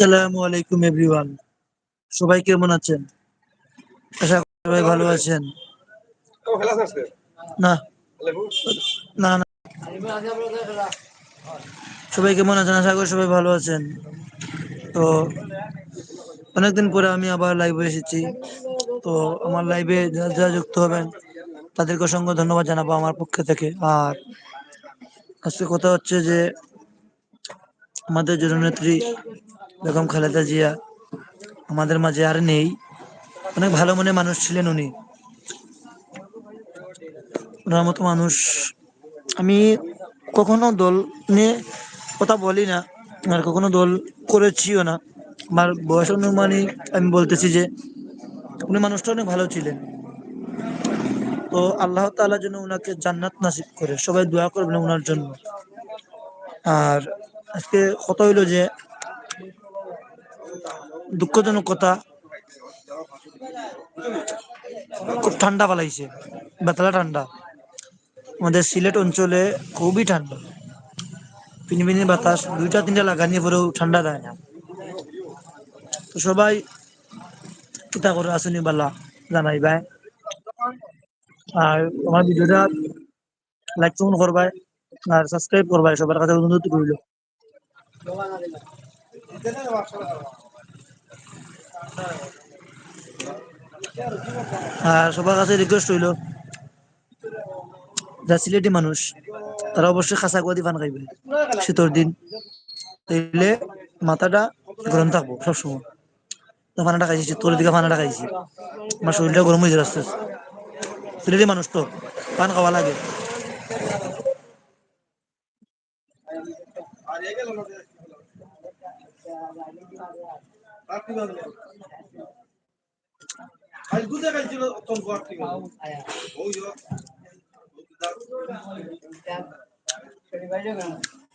আসসালামু আলাইকুম এভরিওয়ান সবাই কেমন আছেন? আশা করি সবাই ভালো আছেন। না। না না। সবাই কেমন আছেন? আশা করি সবাই ভালো আছেন। তো, অনেকদিন পরে আমি আবার লাইভে এসেছি। তো, আমার লাইভে যারা যারা যুক্ত হবেন, তাদেরকে অসংখ্য ধন্যবাদ জানাব আমার পক্ষ থেকে। আর আজকে কথা হচ্ছে যে, আমাদের জননেত্রী বেগম খালেদা জিয়া আমাদের মাঝে আর নেই। অনেক ভালো মনে মানুষ ছিলেন উনি। ওনার মতো মানুষ আমি কখনো দল নিয়ে কথা বলি না আর কখনো দল করেছিও না। আমার বয়স অনুমানই আমি বলতেছি যে উনি মানুষটা অনেক ভালো ছিলেন। তো আল্লাহ তাআলা যেন ওনাকে জান্নাত নাসিব করে, সবাই দোয়া করবেন ওনার জন্য। আর আজকে কথা হইল যে দুঃখজনক কথা। খুব ঠান্ডা পালাইছে, বেতলা ঠান্ডা। আমাদের সিলেট অঞ্চলে খুবই ঠান্ডা। ফিনফিনি বাতাস, দুইটা তিনটা লাগানি পরেও ঠান্ডা দেয় না। তো সবাই কিতা করে আসুনি বালা জানাই ভাই আর আমার ভিডিওটা লাইক কমেন্ট করবাই, আর সাবস্ক্রাইব করবাই। সবার কাছে অনুরোধ রইল। আর সবার কাছে রিকোয়েস্ট রইল, যা সিলেটি মানুষ, তারা অবশ্যই খাসা কুয়াদি পান খাইবে, শীতর দিন। তাইলে মাথাটা গরম থাকব সবসময়। তো ফানাটা খাইছি শীতকালের দিকে ফানাটা খাইছি। আমার শরীরটা গরম হয়ে যাচ্ছে সিলেটি মানুষ তো, পান খাওয়া লাগে।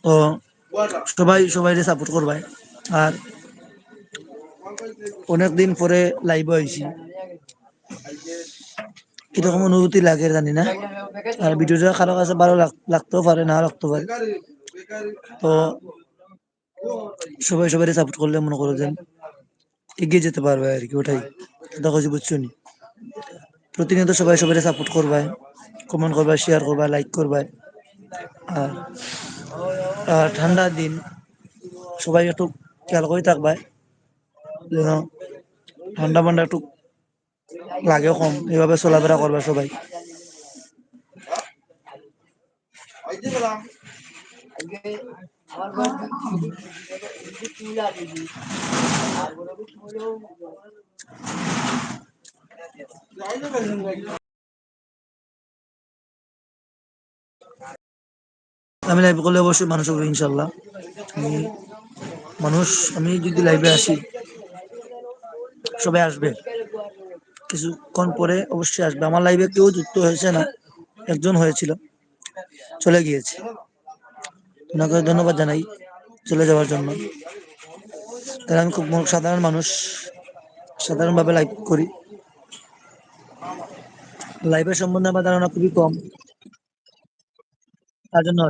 তো সবাই সবাই সাপোর্ট করবাই আর অনেকদিন পরে লাইভ হয়েছি। কীরকম অনুভূতি লাগে জানি না। আর ভিডিওটা কারও কাছে ভালো লাগ- লাগতেও পারে না লাগতে পারে। তো সবাই সবাই সাপোর্ট করলে মনে করো যেন। এগিয়ে যেতে পারবে আর কি, ওটাই। দেখো যে বুঝছ নি? প্রতিনিয়ত সবাই সবাই সাপোর্ট করবে কমেন্ট করবে শেয়ার করবে লাইক করবে। আর ঠান্ডার দিন, সবাই একটু খেয়াল করে থাকবে, যেন ঠান্ডা মান্ডা একটু লাগে কম, এভাবে চলাফেরা করবে সবাই। আমি লাইভ করলে অবশ্যই মানুষ হবে ইনশাল্লাহ আমি মানুষ, আমি যদি লাইভে আসি, সবাই আসবে। কিছুক্ষণ পরে অবশ্যই আসবে। আমার লাইভে কেউ যুক্ত হয়েছে না, একজন হয়েছিল, চলে গিয়েছে। ওনাকে ধন্যবাদ জানাই চলে যাওয়ার জন্য। তাহলে আমি খুব সাধারণ মানুষ, সাধারণভাবে লাইভ করি। লাইভের সম্বন্ধে আমার ধারণা খুবই কম। তার জন্য।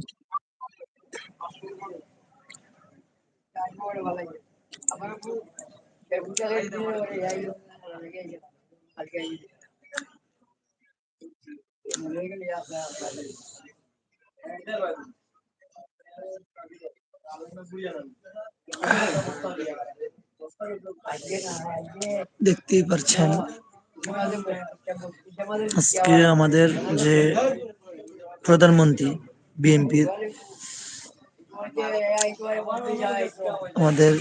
দেখতেই পারছেন। আজকে আমাদের যে প্রধানমন্ত্রী বিএনপির আমাদের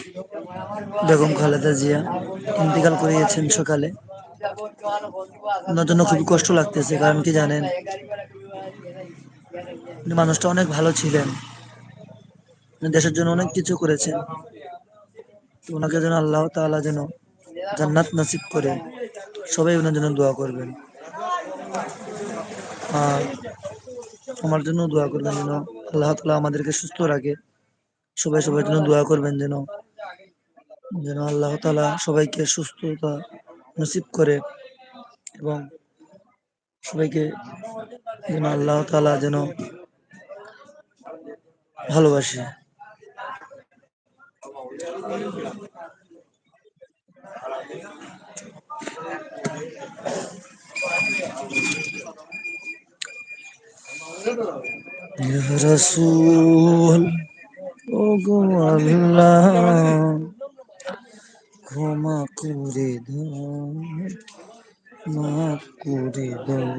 বেগম খালেদা জিয়া ইন্তেকাল করিয়েছেন সকালে। জন্য খুবই কষ্ট লাগতেছে, কারণ কি জানেন? মানুষটা অনেক ভালো ছিলেন। দেশের জন্য অনেক কিছু করেছেন। ওনাকে যেন আল্লাহ তাআলা যেন জান্নাত নাসিব করে, সবাই ওনার জন্য দোয়া করবেন। আর আমার জন্য দোয়া করবেন যেন আল্লাহ তাআলা আমাদেরকে সুস্থ রাখে। সবাই সবার জন্য দোয়া করবেন যেন যেন আল্লাহ তাআলা সবাইকে সুস্থতা নসিব করে এবং সবাইকে যেন আল্লাহ তাআলা যেন ভালোবাসে। রাসূল ওগো আল্লাহ ক্ষমা করে দাও মাফ করে দাও।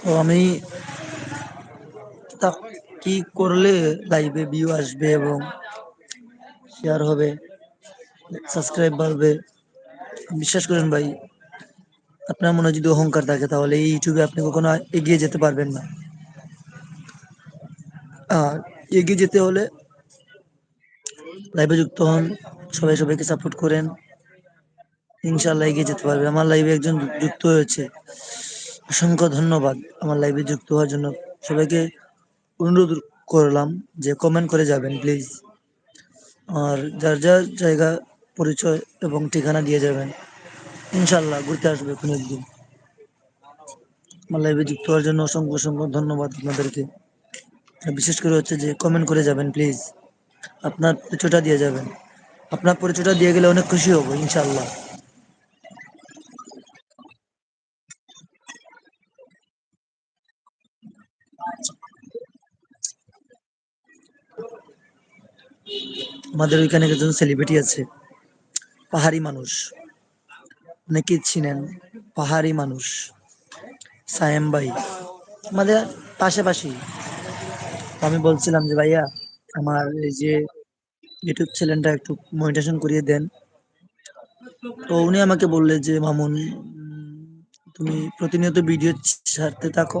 তো আমি কি করলে লাইভে ভিউ আসবে এবং শেয়ার হবে? সাবস্ক্রাইব বাড়বে। বিশ্বাস করেন ভাই, আপনার মনে যদি অহংকার থাকে তাহলে এই ইউটিউবে আপনি কখনো এগিয়ে যেতে পারবেন না। আর এগিয়ে যেতে হলে লাইভে যুক্ত হন, সবাই সবাইকে সাপোর্ট করেন। ইনশাল্লাহ এগিয়ে যেতে পারবে। আমার লাইভে একজন যুক্ত হয়েছে। অসংখ্য ধন্যবাদ। আমার লাইভে যুক্ত হওয়ার জন্য। সবাইকে অনুরোধ করলাম যে কমেন্ট করে যাবেন প্লিজ আর যার যার জায়গা, পরিচয় এবং ঠিকানা দিয়ে যাবেন। ইনশাল্লাহ ঘুরতে আসবে কোনো একদিন। আমার যুক্ত হওয়ার জন্য অসংখ্য অসংখ্য ধন্যবাদ আপনাদেরকে। বিশেষ করে হচ্ছে যে কমেন্ট করে যাবেন প্লিজ আপনার পরিচয়টা দিয়ে যাবেন। আপনার পরিচয়টা দিয়ে গেলে অনেক খুশি হব ইনশাল্লাহ আমাদের ওইখানে একজন সেলিব্রিটি আছে, পাহাড়ি মানুষ। অনেকে চিনেন, পাহাড়ি মানুষ, সায়েম ভাই। আমাদের পাশাপাশি আমি বলছিলাম যে, ভাইয়া, আমার এই যে ইউটিউব চ্যানেলটা একটু মনিটেশন করিয়ে দেন। তো উনি আমাকে বললে যে, মামুন, তুমি প্রতিনিয়ত ভিডিও ছাড়তে থাকো,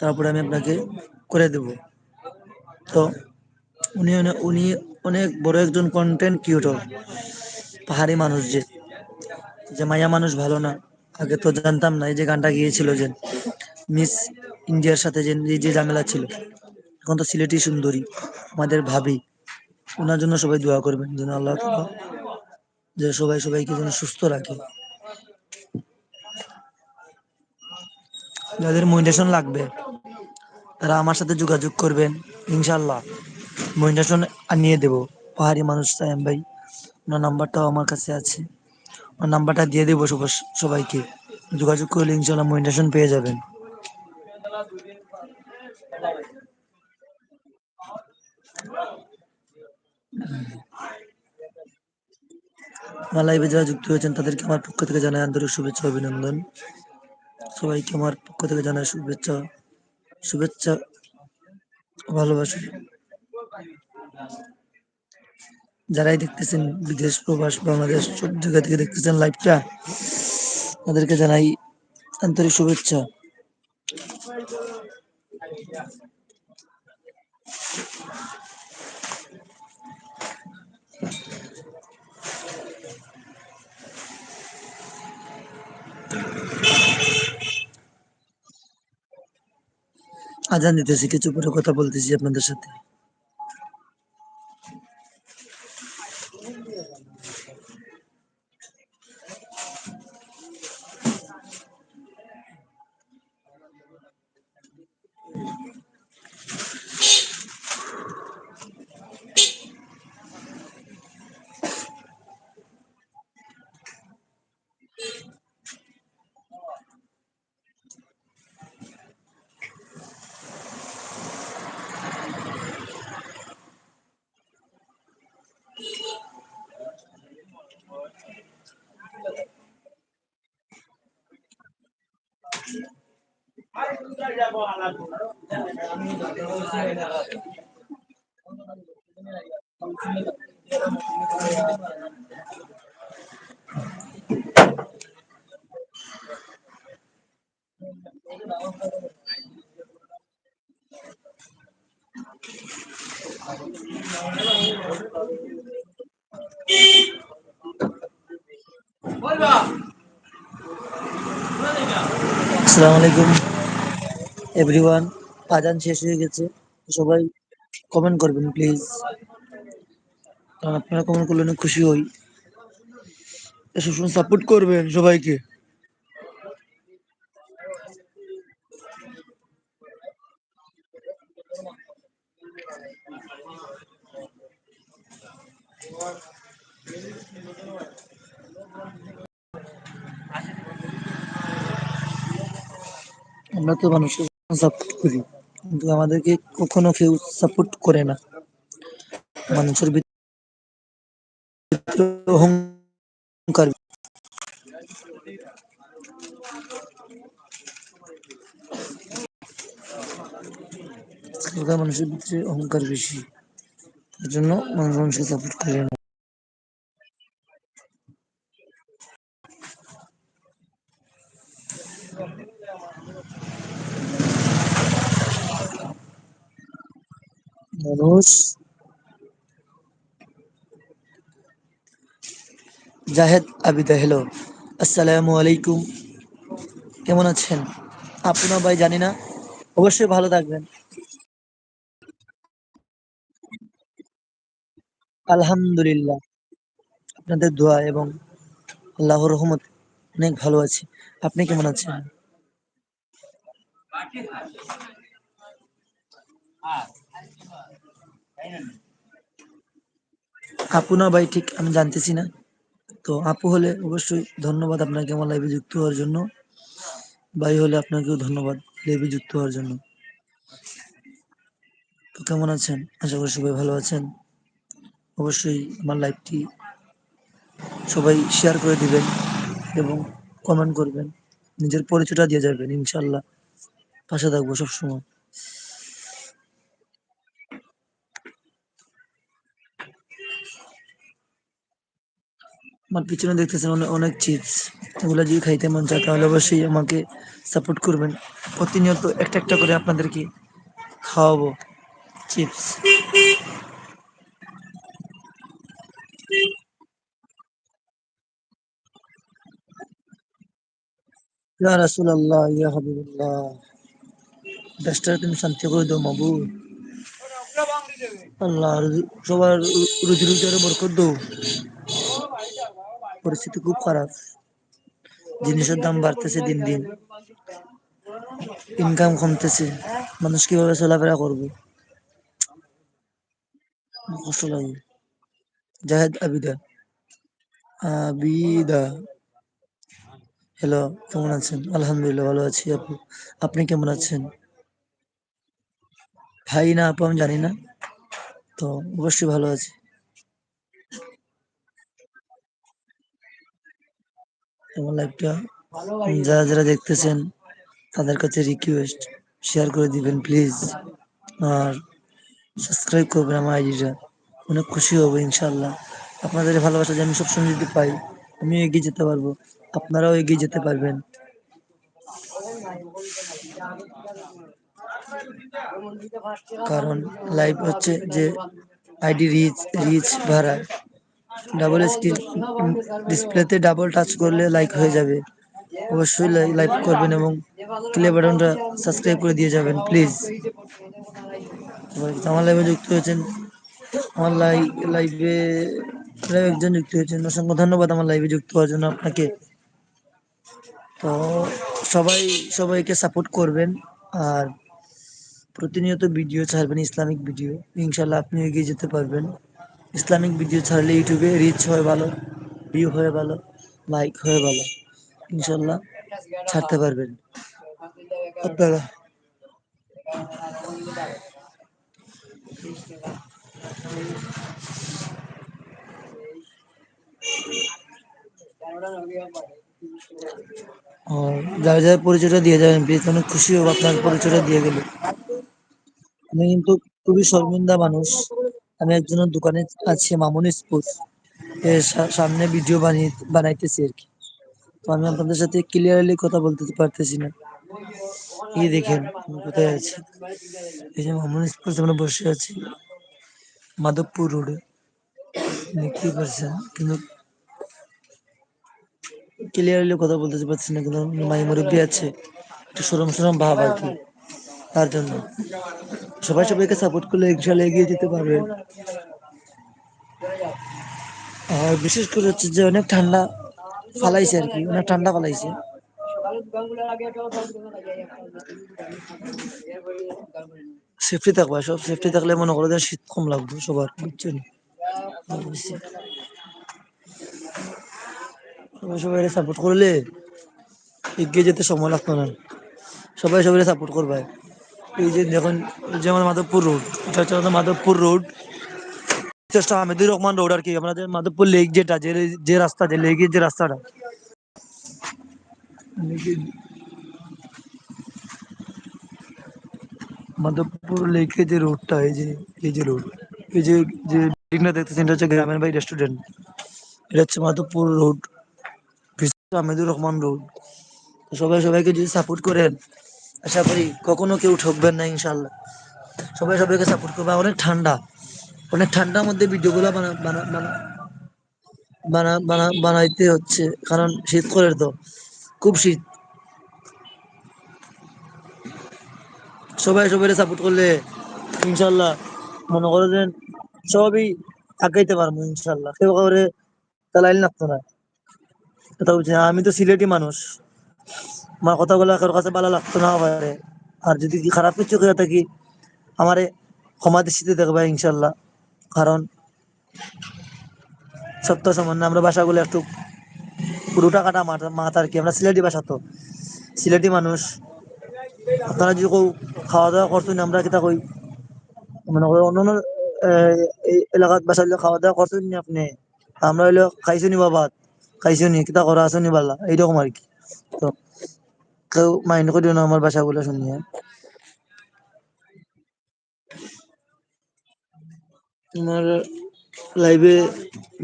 তারপরে আমি আপনাকে করে দেব। তো উনি উনি অনেক বড় একজন কন্টেন্ট ক্রিয়েটর পাহাড়ি মানুষ যে যে মায়া মানুষ ভালো না। আগে তো জানতাম না এই যে গানটা গিয়েছিল যে, মিস ইন্ডিয়ার সাথে যে যে ঝামেলা ছিল। এখন তো সিলেটি সুন্দরী, আমাদের ভাবি ওনার জন্য সবাই দোয়া করবেন যেন আল্লাহ যে সবাই সবাইকে যেন সুস্থ রাখে। যাদের মনিটেশন লাগবে, তারা আমার সাথে যোগাযোগ করবেন ইনশাল্লাহ মনিটেশন আনিয়ে দেবো। পাহাড়ি মানুষ সাইম ভাই, ওনার নাম্বারটাও আমার কাছে আছে। ওনার নাম্বারটা দিয়ে দেবো সবাইকে। যোগাযোগ করলে ইনশাল্লাহ মনিটেশন পেয়ে যাবেন। আমার লাইভে যারা যুক্ত হয়েছেন, তাদেরকে আমার পক্ষ থেকে জানাই আন্তরিক শুভেচ্ছা, অভিনন্দন। সবাইকে আমার পক্ষ থেকে জানাই শুভেচ্ছা শুভেচ্ছা, ভালোবাসা। যারাই দেখতেছেন বিদেশ প্রবাস, বাংলাদেশ সব জায়গা থেকে দেখতেছেন লাইভটা তাদেরকে জানাই আন্তরিক শুভেচ্ছা। আজান দিতেছি, কিছু পরে কথা বলতেছি আপনাদের সাথে। আসসালামু আলাইকুম। এভরিওয়ান আজান শেষ হয়ে গেছে। সবাই কমেন্ট করবেন প্লিজ কারণ আপনারা কমেন্ট করলে অনেক খুশি হই। এসব সময় সাপোর্ট করবেন সবাইকে। আমরা তো মানুষের সাপোর্ট করি। কিন্তু আমাদেরকে কখনো কেউ সাপোর্ট করে না। মানুষের ভিতরে অহংকার। মানুষের ভিতরে অহংকার বেশি। তার জন্য মানুষ মানুষকে সাপোর্ট করে না মানুষ জাহেদ আবিদা হ্যালো আসসালামু আলাইকুম। কেমন আছেন? আপনার ভাই জানি না, অবশ্যই ভালো থাকবেন। আলহামদুলিল্লাহ, আপনাদের দোয়া এবং আল্লাহর রহমত অনেক ভালো আছি। আপনি কেমন আছেন? আপু না ভাই, ঠিক আমি জানতেছি না। তো আপু হলে অবশ্যই ধন্যবাদ আপনাকে আমার লাইভে যুক্ত হওয়ার জন্য। ভাই হলে আপনাকেও ধন্যবাদ লাইভে যুক্ত হওয়ার জন্য। তো কেমন আছেন? আশা করি সবাই ভালো আছেন। অবশ্যই আমার লাইভটি সবাই শেয়ার করে দিবেন এবং কমেন্ট করবেন। নিজের পরিচয়টা দিয়ে যাবেন ইনশাল্লাহ পাশে থাকব সবসময়। আমার পিছনে দেখতেছেন অনেক চিপস এগুলো যদি খাইতে মন চায়, তাহলে অবশ্যই আমাকে সাপোর্ট করবেন। প্রতিনিয়ত একটা একটা করে আপনাদেরকে খাওয়াবো চিপস ইয়া রাসূলুল্লাহ, ইয়া হাবিবাল্লাহ। দেশটা তুমি শান্তি করে দাও মাবুদ আল্লাহ সবার রুজি রোজগারে বরকত দাও। পরিস্থিতি খুব খারাপ। জিনিসের দাম বাড়তেছে দিন দিন। ইনকাম কমতেছে। মানুষ কীভাবে চলাফেরা করবে? কষ্ট লাগে। জাহেদ আবিদা। আবিদা। হ্যালো কেমন আছেন? আলহামদুলিল্লাহ, ভালো আছি আপু। আপনি কেমন আছেন? ভাই না আপু, আমি জানি না। তো অবশ্যই ভালো আছি। আমার লাইভটা যারা যারা দেখতেছেন, তাদের কাছে রিকোয়েস্ট শেয়ার করে দিবেন প্লিজ আর সাবস্ক্রাইব করবেন আমার আইডিটা। অনেক খুশি হব ইনশাল্লাহ আপনাদের ভালোবাসা যে আমি সবসময় যদি পাই আমিও এগিয়ে যেতে পারব। আপনারাও এগিয়ে যেতে পারবেন। কারণ লাইভ হচ্ছে যে আইডি রিচ রিচ ভাড়ায় ডাবল স্ক্রিন ডিসপ্লেতে ডাবল টাচ করলে লাইক হয়ে যাবে। অবশ্যই লাইক করবেন এবং ক্লে বাটনটা সাবস্ক্রাইব করে দিয়ে যাবেন প্লিজ আমার লাইভে যুক্ত হয়েছেন আমার লাইভ লাইভে একজন যুক্ত হয়েছেন অসংখ্য ধন্যবাদ আমার লাইভে যুক্ত হওয়ার জন্য আপনাকে। তো সবাই সবাইকে সাপোর্ট করবেন আর প্রতিনিয়ত ভিডিও ছাড়বেন ইসলামিক ভিডিও ইনশাল্লাহ আপনি এগিয়ে যেতে পারবেন। ইসলামিক ভিডিও ছাড়লে ইউটিউবে রিচ হয় ভালো ভিউ হয় ভালো লাইক হয় ভালো, ইনশাল্লাহ ছাড়তে পারবেন। আপনারা? যারা যারা পরিচয়টা দিয়ে যাবেন প্লিজ অনেক খুশি হব আপনার পরিচয়টা দিয়ে গেলে। আমি কিন্তু খুবই শর্মিন্দা মানুষ। আমি একজনের দোকানে আছি, মামুনি স্পোর্টস এর সামনে ভিডিও বানিয়ে, বানাইতেছি আর কি। তো আমি আপনাদের সাথে ক্লিয়ারলি কথা বলতে পারতেছি না। এই দেখেন কোথায় আছি? এই যে মামুনি স্পোর্টস আমরা বসে আছি, মাধবপুর রোডে দেখতেই পারছেন কিন্তু ক্লিয়ারলি কথা বলতে পারছি না, কিন্তু মাই মুরব্বী আছে। একটু সরম সরম ভাব আর কি। তার জন্য। সবাই সবাইকে সাপোর্ট করলে ইনশাল্লাহ এগিয়ে যেতে পারবে। আর বিশেষ করে হচ্ছে যে অনেক ঠান্ডা ফালাইছে আর কি, অনেক ঠান্ডা ফালাইছে। সেফটি থাকবা, সব সেফটি থাকলে মনে করো শীত কম লাগবে সবার, বুঝছেন? সবাই সবাই সাপোর্ট করলে এগিয়ে যেতে সময় লাগতো না। সবাই সবাই সাপোর্ট করবে। এই যে দেখুন, এই যে আমার মাধবপুর রোড এটা হচ্ছে মাধবপুর রোড চেষ্টা হামিদুর রহমান রোড আর কি, আমাদের মাধবপুর লেক যেটা, যে যে রাস্তা, যে লেকের যে রাস্তাটা। মাধবপুর লেকে যে রোডটা এই যে এই যে রোড এই যে যে বিল্ডিংটা দেখতেছেন, এটা হচ্ছে গ্রামের বাড়ি রেস্টুরেন্ট এটা হচ্ছে মাধবপুর রোড আহমেদুর রহমান রোড সবাই সবাইকে যদি সাপোর্ট করেন আশা করি কখনো কেউ ঠকবেন না ইনশাল্লাহ সবাই সবাইকে সাপোর্ট করবে। অনেক ঠান্ডা। অনেক ঠান্ডার মধ্যে ভিডিওগুলো বানা বানা বানা বানা বানা, বানাইতে হচ্ছে। কারণ শীত করে তো। খুব শীত। সবাই সবাই সাপোর্ট করলে ইনশাল্লাহ মনে করো যে সবই আগাইতে পারব ইনশাল্লাহ কেউ কাউরে তালাইল লাগতো না। কথা বলছি আমি তো সিলেটি মানুষ। আমার কথাগুলো কারোর কাছে ভালো লাগতো না পারে আর যদি খারাপ কিছু করে থাকি, আমারে ক্ষমা দৃষ্টিতে দেখবে ইনশাল্লাহ। কারণ সত্য সামান্য আমরা ভাষাগুলো একটু পুরোটা কাটা মাথা আর কি? আমরা সিলেটি ভাষা তো। সিলেটি মানুষ। আপনারা যদি কেউ খাওয়া দাওয়া করতেন, আমরা কিতা কই? মনে অন্য অন্য এই এলাকাত বাসা খাওয়া দাওয়া করতেন নি আপনি? আমরা হইল খাইছো নি বাবা খাইছো নি কিতা করা আছো নি বালা? এইরকম আর কি। তো কেউ মাইন্ড করিও না আমার বাসা বাসাগুলো শুনিয়ে। আমার লাইভে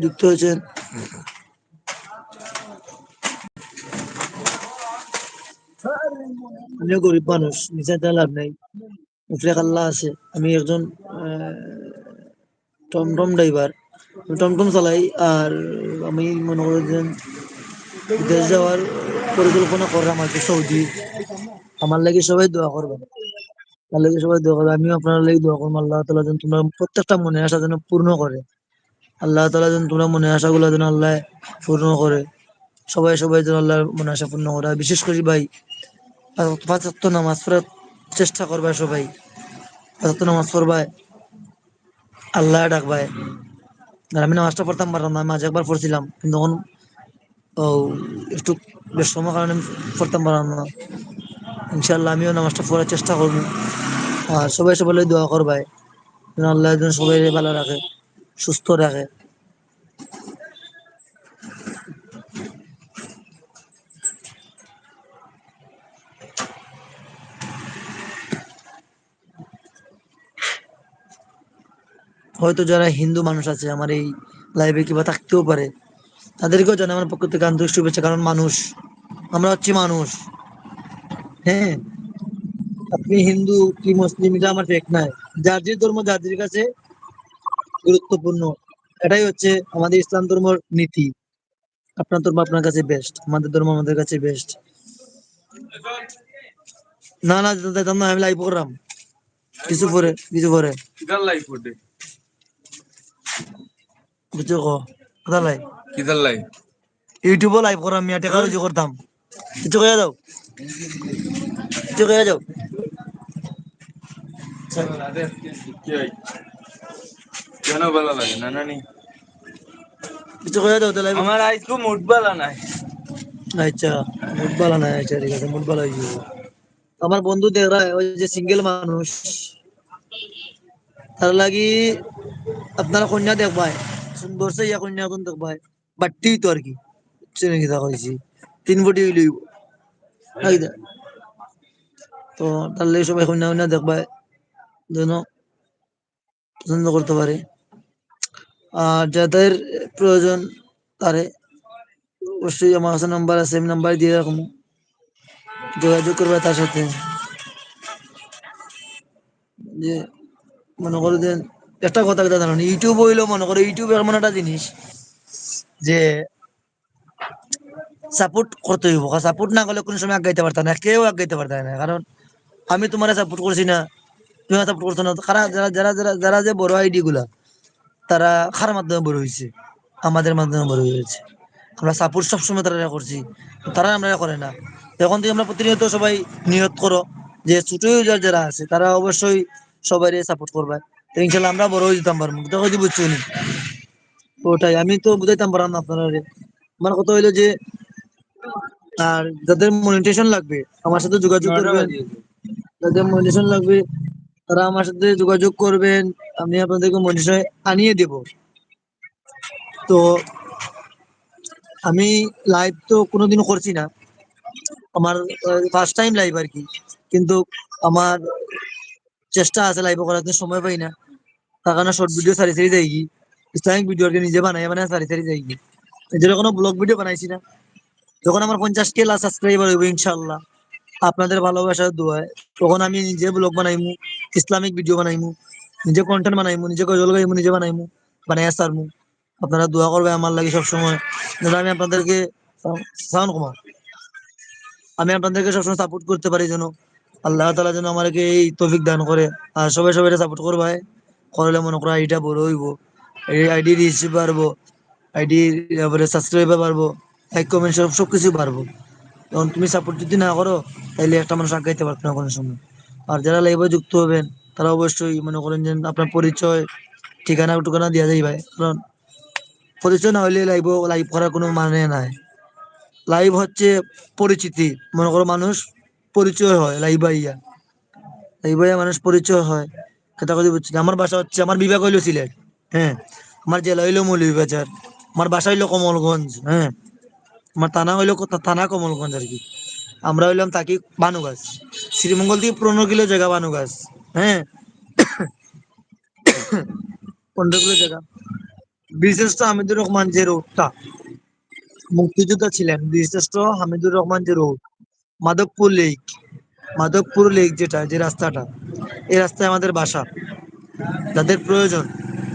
যুক্ত হয়েছেন। আমিও গরিব মানুষ, নিচে লাভ নাই। উপরে আল্লাহ আছে, আমি একজন টমটম ড্রাইভার টমটম চালাই, আর আমি মনে করি যে দেশ যাওয়ার পরিকল্পনা করলাম আর কি সৌদি, আমার লাগে সবাই দোয়া করবেন আমার লাগে সবাই দোয়া করবে। আমিও আপনার লাগে দোয়া করব। আল্লাহ তালা যেন তোমরা প্রত্যেকটা মনে আসা যেন পূর্ণ করে। আল্লাহ তালা যেন তোমরা মনে আশা গুলো যেন আল্লাহ পূর্ণ করে। সবাই সবাই যেন আল্লাহ মনে আশা পূর্ণ করে। বিশেষ করে ভাই পাঁচ নামাজ পড়ার চেষ্টা করবে সবাই। পাঁচ নামাজ পড়বাই আল্লাহ ডাকবাই আমি নামাজটা পড়তাম পারতাম না মাঝে একবার পড়ছিলাম, কিন্তু তখন একটু বেশ সময় কারণে পড়তাম পারলাম না। ইনশাল্লাহ আমিও নামাজটা পড়ার চেষ্টা করব। আর সবাই সবাই দোয়া করবাই আল্লাহ যেন সবাই ভালো রাখে, সুস্থ রাখে। হয়তো যারা হিন্দু মানুষ আছে, আমার এই লাইভে কিবা থাকতেও পারে। তাদেরকেও জানে আমার পক্ষ থেকে আন্তরিক শুভেচ্ছা কারণ মানুষ। আমরা হচ্ছি মানুষ। হ্যাঁ। আপনি হিন্দু কি মুসলিম এটা আমার ফেক নাই। যার যে ধর্ম যার কাছে গুরুত্বপূর্ণ এটাই হচ্ছে আমাদের ইসলাম ধর্মের নীতি। আপনার ধর্ম আপনার কাছে বেস্ট আমাদের ধর্ম আমাদের কাছে বেস্ট না না না আমি লাইভ করলাম। কিছু পরে কিছু পরে। লাইভ করতে। বুঝছ কথা লাই কিদার লাইভ ইউটিউবে লাইভ করাম মিয়া টাকা রুজি করতাম। কিছু কইয়া দাও কিছু কইয়া যাও। কেন ভালো লাগে? না নানি কিছু কইয়া দাও তাহলে আমার আজকে মুড ভালো নাই। আচ্ছা মুড ভালো নাই আচ্ছা ঠিক আছে মুড ভালো হয়েছে আমার বন্ধু দেখরা ওই যে সিঙ্গেল মানুষ তার লাগি আপনারা কন্যা দেখবাই সুন্দর সে ইয়া কন্যা এখন দেখবাই বাট্টি তো আর কি চিনে তিন ফুটি লইব তো তার লাগে সবাই কন্যা কন্যা দেখবাই যেন পছন্দ করতে পারে। আর যাদের প্রয়োজন তারে অবশ্যই আমার কাছে নাম্বার আছে নাম্বার দিয়ে রাখব। যোগাযোগ করবে তার সাথে। যে মনে করো যে একটা কথা কথা জানো ইউটিউব হইলেও মনে করো ইউটিউব এমন একটা জিনিস। যে সাপোর্ট করতে হইব। সাপোর্ট না করলে কোনো সময় আগাইতে পারতাম না, কেউ আগাইতে পারতাম না। কারণ আমি তোমার সাপোর্ট করছি না, তুমি সাপোর্ট করছ না। কারা, যারা যারা যারা যারা যে বড় আইডি গুলা, তারা খার মাধ্যমে বড় হয়েছে আমাদের মাধ্যমে বড় হয়েছে। আমরা সাপোর্ট সবসময় তারা করছি, তারা আমরা করে না। এখন থেকে আমরা প্রতিনিয়ত সবাই নিয়ত করো যে ছোট ইউজার যারা আছে, তারা অবশ্যই সবাই সাপোর্ট করবে। ইনশাল্লাহ আমরা বড় হয়ে যেতাম পারব। বুঝছ ওটাই আমি তো বুঝাইতাম পারাম না আপনারা আমার কথা হইল যে আর যাদের মনিটেশন লাগবে আমার সাথে যোগাযোগ করবেন। যাদের মনিটেশন লাগবে তারা আমার সাথে যোগাযোগ করবেন আমি আপনাদেরকে মনিটেশন আনিয়ে দেব। তো আমি লাইভ তো কোনোদিনও করছি না। আমার ফার্স্ট টাইম লাইভ আর কি। কিন্তু আমার চেষ্টা আছে লাইভ করার সময় পাই না। তার কারণে শর্ট ভিডিও সারি সারি যাই ইসলামিক ভিডিও আর নিজে বানাই মানে সারি সারি যাই এদের কোনো ব্লগ ভিডিও বানাইছি না। যখন আমার পঞ্চাশ কে লাস্ট সাবস্ক্রাইবার হইব ইনশাল্লাহ আপনাদের ভালোবাসার দোয়ায় তখন আমি নিজে ব্লগ বানাইমু, ইসলামিক ভিডিও বানাইমু, নিজে কন্টেন্ট বানাইমু, নিজে গজল গাইমু নিজে বানাইমু, বানাইয়া সারমু আপনারা দোয়া করবে আমার লাগে সবসময়। যেন আমি আপনাদেরকে সাউন্ড কমা। আমি আপনাদেরকে সবসময় সাপোর্ট করতে পারি যেন আল্লাহ তালা যেন আমাকে এই তৌফিক দান করে। আর সবাই সবাই সাপোর্ট করবে করলে মনে করো আইডিটা বড় হইব। আইডি রিচ পারব। আইডি তারপরে সাবস্ক্রাইবার পারব লাইক কমেন্ট সব সবকিছু পারব। তখন তুমি সাপোর্ট যদি না করো, তাহলে একটা মানুষ আগাইতে পারতো না কোনো সময়। আর যারা লাইভে যুক্ত হবেন, তারা অবশ্যই মনে করেন যে আপনার পরিচয়, ঠিকানা, টুকানা দেওয়া যায় ভাই। কারণ পরিচয় না হলে লাইভ লাইভ করার কোনো মানে নাই। লাইভ হচ্ছে পরিচিতি। মনে করো মানুষ পরিচয় হয় লাইভ আইয়া। লাইভ আইয়া মানুষ পরিচয় হয়। কথা কথা বুঝছি আমার বাসা হচ্ছে, আমার বিভাগ হইল সিলেট। হ্যাঁ আমার জেলা হইল মৌলভীবাজার, আমার বাসা হইল কমলগঞ্জ হ্যাঁ আমার থানা হইল থানা কমলগঞ্জ আর কি। আমরা হইলাম তাকি বানুগাছ, শ্রীমঙ্গল থেকে পনেরো কিলো জায়গা বানুগাছ হ্যাঁ। পনেরো কিলো জায়গা। বিশেষত হামিদুর রহমান যে রোডটা, মুক্তিযোদ্ধা ছিলেন, বিশেষত হামিদুর রহমান যে road, Madhabpur lake Madhabpur lake যেটা, যে রাস্তাটা, এই রাস্তায় আমাদের বাসা, যাদের প্রয়োজন।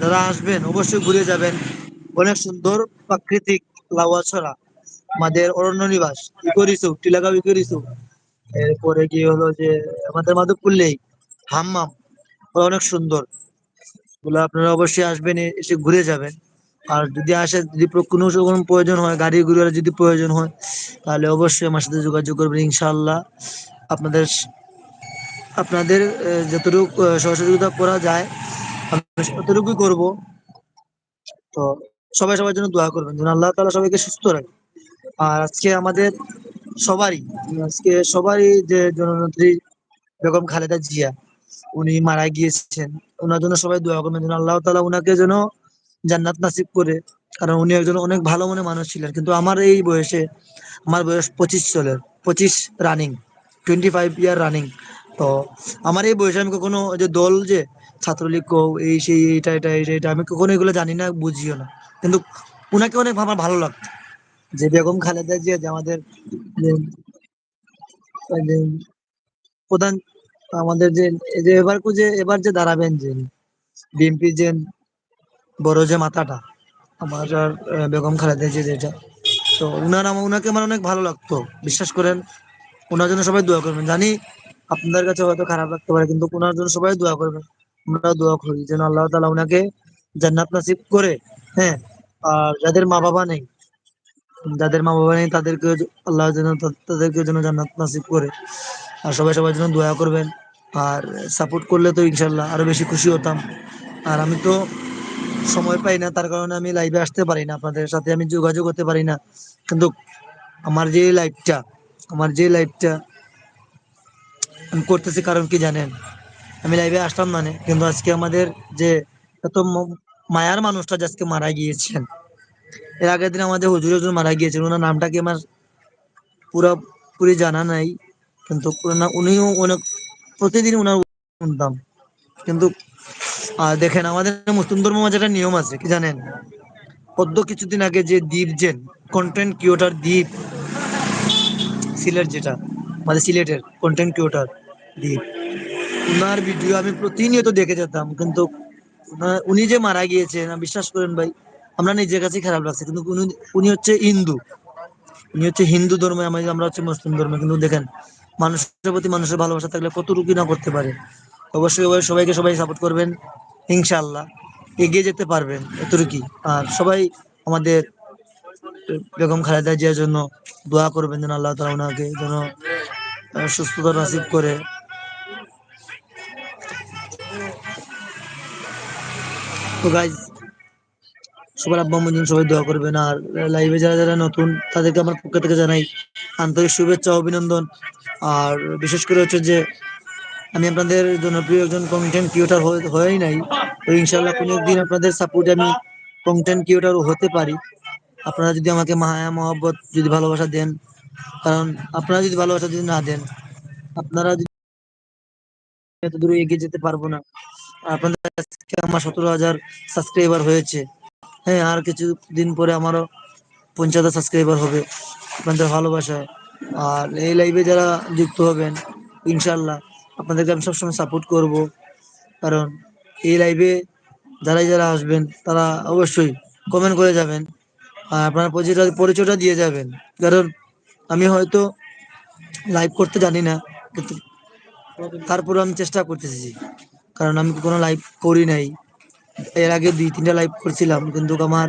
যারা আসবেন, অবশ্যই ঘুরে যাবেন। অনেক সুন্দর প্রাকৃতিক লাউয়াছড়া আমাদের অরণ্য নিবাস ই ইকোরিসু টিলাগাঁও ইকোরিসু এরপরে কি হলো যে, আমাদের মাধবপুর লেক, হাম্মাম। অনেক সুন্দর। বলে আপনারা অবশ্যই আসবেন এসে ঘুরে যাবেন। আর যদি আসে, যদি কোনো রকম প্রয়োজন হয়, গাড়ি ঘোড়ার যদি প্রয়োজন হয়, তাহলে অবশ্যই আমার সাথে যোগাযোগ করবেন ইনশাল্লাহ আপনাদের আপনাদের যতটুকু সহযোগিতা করা যায় আমি ততটুকুই করব। তো সবাই সবার জন্য দোয়া করবেন, যেন আল্লাহ তাআলা সবাইকে সুস্থ রাখে। আর আজকে আমাদের সবারই, আজকে সবারই যে জননেত্রী বেগম খালেদা জিয়া, উনি মারা গিয়েছেন। ওনার জন্য সবাই দোয়া করবেন, যেন আল্লাহ তালা উনাকে যেন জান্নাত নাসিব করে। কারণ উনি একজন অনেক ভালো মনে মানুষ ছিলেন। কিন্তু আমার এই বয়সে, আমার বয়স পঁচিশ চলে, পঁচিশ running twenty five year running তো আমার এই বয়সে আমি কখনো যে দল যে ছাত্রলীগ কো এই সেই, এইটা এটা এইটা এটা আমি কখনো এগুলো জানি না, বুঝিও না। কিন্তু উনাকে অনেক আমার ভালো লাগতো। যে বেগম খালেদা জিয়া, যে আমাদের প্রধান, আমাদের যে যে এবার যে এবার যে দাঁড়াবেন যে, বিএনপি যে বড় যে মাথাটা, আমার বেগম খালেদা জিয়া যেটা, তো উনার আমার উনাকে আমার অনেক ভালো লাগতো। বিশ্বাস করেন ওনার জন্য সবাই দোয়া করবেন। জানি আপনাদের কাছে হয়তো খারাপ লাগতে পারে, কিন্তু ওনার জন্য সবাই দোয়া করবেন। আমরা দোয়া করি যেন আল্লাহ তাআলা উনাকে জান্নাত নাসিব করে হ্যাঁ আর যাদের মা বাবা নেই, যাদের মা বাবা নেই তাদেরকে আল্লাহ যেন তাদেরকে যেন জান্নাত নাসিব করে। আর সবাই সবার জন্য দোয়া করবেন, আর সাপোর্ট করলে তো ইনশাল্লাহ আরও বেশি খুশি হতাম। আর আমি তো সময় পাই না, তার কারণে আমি লাইভে আসতে পারি না, আপনাদের সাথে আমি যোগাযোগ করতে পারি না। কিন্তু আমার যে লাইভটা আমার যে লাইভটা আমি করতেছি কারণ কি জানেন? আমি লাইভে আসলাম না কিন্তু আজকে আমাদের যে এত মায়ার মানুষটা আজকে মারা গিয়েছেন এর আগের দিন আমাদের হুজুর হুজুর মারা গিয়েছেন ওনার নামটা কি আমার পুরোপুরি জানা নাই কিন্তু উনিও অনেক প্রতিদিন ওনার শুনতাম কিন্তু আহ, দেখেন আমাদের মুসলিম ধর্ম মাঝে একটা নিয়ম আছে কি জানেন? পদ্ম কিছুদিন আগে যে দ্বীপ জেন কন্টেন্ট ক্রিয়েটর দ্বীপ সিলেট যেটা আমাদের সিলেটের কন্টেন্ট ক্রিয়েটর দ্বীপ উনার ভিডিও আমি প্রতিনিয়ত দেখে যেতাম, কিন্তু উনি যে মারা গিয়েছেন বিশ্বাস করেন ভাই, আমরা নিজের কাছে খারাপ লাগছে, কিন্তু উনি উনি হচ্ছে হিন্দু। উনি হচ্ছে হিন্দু ধর্মে, আমি, আমরা হচ্ছে মুসলিম ধর্মে, কিন্তু দেখেন, মানুষের প্রতি মানুষের ভালোবাসা থাকলে কতটুকু না করতে পারে। অবশ্যই সবাইকে সবাই সাপোর্ট করবেন, ইনশাআল্লাহ, এগিয়ে যেতে পারবেন, এতটুকুই। আর সবাই আমাদের বেগম খালেদা জিয়ার জন্য দোয়া করবেন, যেন আল্লাহ তালা ওনাকে যেন সুস্থতা নসিব করে তো গাইজ সবার আব্বা জন্য সবাই দোয়া করবেন আর লাইভে যারা যারা নতুন, তাদেরকে আমার পক্ষ থেকে জানাই আন্তরিক শুভেচ্ছা অভিনন্দন। আর বিশেষ করে হচ্ছে যে, আমি আপনাদের জনপ্রিয় একজন কন্টেন্ট ক্রিয়েটর হয়েই নাই, তো ইনশাল্লাহ কোনো দিন আপনাদের সাপোর্টে আমি কন্টেন্ট ক্রিয়েটর হতে পারি। আপনারা যদি আমাকে মায়া, মহব্বত, যদি ভালোবাসা দেন, কারণ আপনারা যদি ভালোবাসা যদি না দেন, আপনারা যদি এত দূরে এগিয়ে যেতে পারব না। আপনাদের আজকে আমার সতেরো হাজার সাবস্ক্রাইবার হয়েছে। হ্যাঁ আর কিছু দিন পরে আমারও পঞ্চাশ হাজার সাবস্ক্রাইবার হবে। আপনাদের ভালোবাসায়। আর এই লাইভে যারা যুক্ত হবেন ইনশাল্লাহ আপনাদেরকে আমি সবসময় সাপোর্ট করব। কারণ এই লাইভে যারাই যারা আসবেন, তারা অবশ্যই কমেন্ট করে যাবেন। আর আপনার পরিচয়টা পরিচয়টা দিয়ে যাবেন। কারণ আমি হয়তো লাইভ করতে জানি না, কিন্তু তারপরে আমি চেষ্টা করতেছি। কারণ আমি কোনো লাইভ করি নাই। এর আগে দুই, তিনটা লাইভ করছিলাম, কিন্তু আমার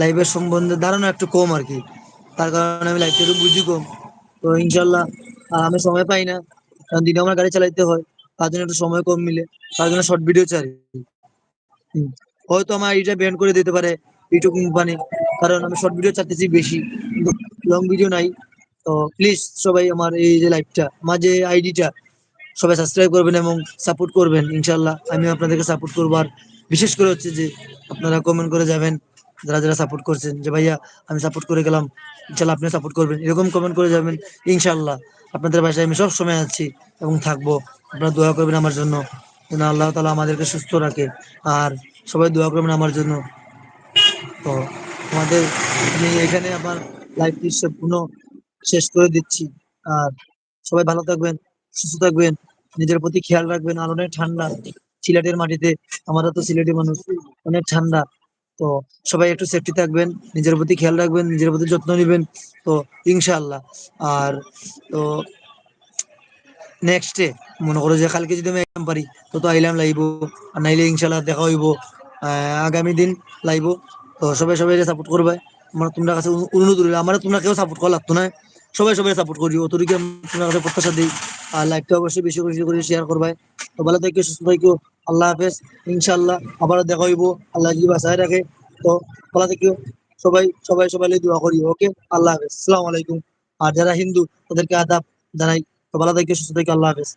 লাইভের সম্বন্ধে ধারণা একটু কম আর কি। তার কারণে আমি লাইভটা একটু বুঝি কম। তো ইনশাল্লাহ আর আমি সময় পাই না, কারণ দিনে আমার গাড়ি চালাইতে হয়, তার জন্য একটু সময় কম মিলে, তার জন্য শর্ট ভিডিও চাই। হয়তো আমার এটা ব্যান করে দিতে পারে ইউটিউব কোম্পানি কারণ আমি শর্ট ভিডিও চাইতেছি বেশি লং ভিডিও নাই। তো প্লিজ সবাই আমার এই যে লাইভটা আমার যে আইডিটা সবাই সাবস্ক্রাইব করবেন এবং সাপোর্ট করবেন ইনশাল্লাহ আমি আপনাদেরকে সাপোর্ট করব। আর বিশেষ করে হচ্ছে যে, আপনারা কমেন্ট করে যাবেন, যারা যারা সাপোর্ট করছেন, যে ভাইয়া, আমি সাপোর্ট করে গেলাম ইনশাল্লাহ আপনি সাপোর্ট করবেন। এরকম কমেন্ট করে যাবেন ইনশাল্লাহ আপনাদের বাসায় আমি সব সময় আছি এবং থাকব। আপনারা দোয়া করবেন আমার জন্য, যেন আল্লাহ তালা আমাদেরকে সুস্থ রাখে। আর সবাই দোয়া করবেন আমার জন্য। তো আমাদের, আমি এখানে আমার লাইফটি সম্পূর্ণ শেষ করে দিচ্ছি। আর সবাই ভালো থাকবেন। সুস্থ থাকবেন, নিজের প্রতি খেয়াল রাখবেন। আর অনেক ঠান্ডা, সিলেটের মাটিতে আমরা তো সিলেটি মানুষ, অনেক ঠান্ডা। তো সবাই একটু সেফটি থাকবেন, নিজের প্রতি খেয়াল রাখবেন, নিজের প্রতি যত্ন নেবেন। তো ইনশাআল্লাহ। আর তো নেক্সট ডে মনে করো যে কালকে যদি আমি পারি, তো তো আইলাম লাইব। আর নাইলে ইনশাল্লাহ দেখা হইব। আগামী দিন লাইব। তো সবাই সবাই সাপোর্ট করবে। আমার তোমরা কাছে অনু- অনুরোধ রইল, আমার তোমরা কেউ সাপোর্ট করা লাগতো না। সবাই সবাই সাপোর্ট করি অতটুকু তোমার কাছে প্রত্যাশা দিই। আর লাইভটা অবশ্যই বেশি বেশি করে শেয়ার করবাই। তো ভালো থাকি, সুস্থ থাকিও আল্লাহ হাফেজ। ইনশাল্লাহ আবার দেখা হইব। আল্লাহ যদি বাসায় রাখে, তো ভালো থাকিও সবাই সবাই সবাই দোয়া করি ওকে আল্লাহ হাফেজ। আসসালামু আলাইকুম। আর যারা হিন্দু, তাদেরকে আদাব জানাই। তো ভালো থাকিও সুস্থ থাকিও আল্লাহ হাফেজ।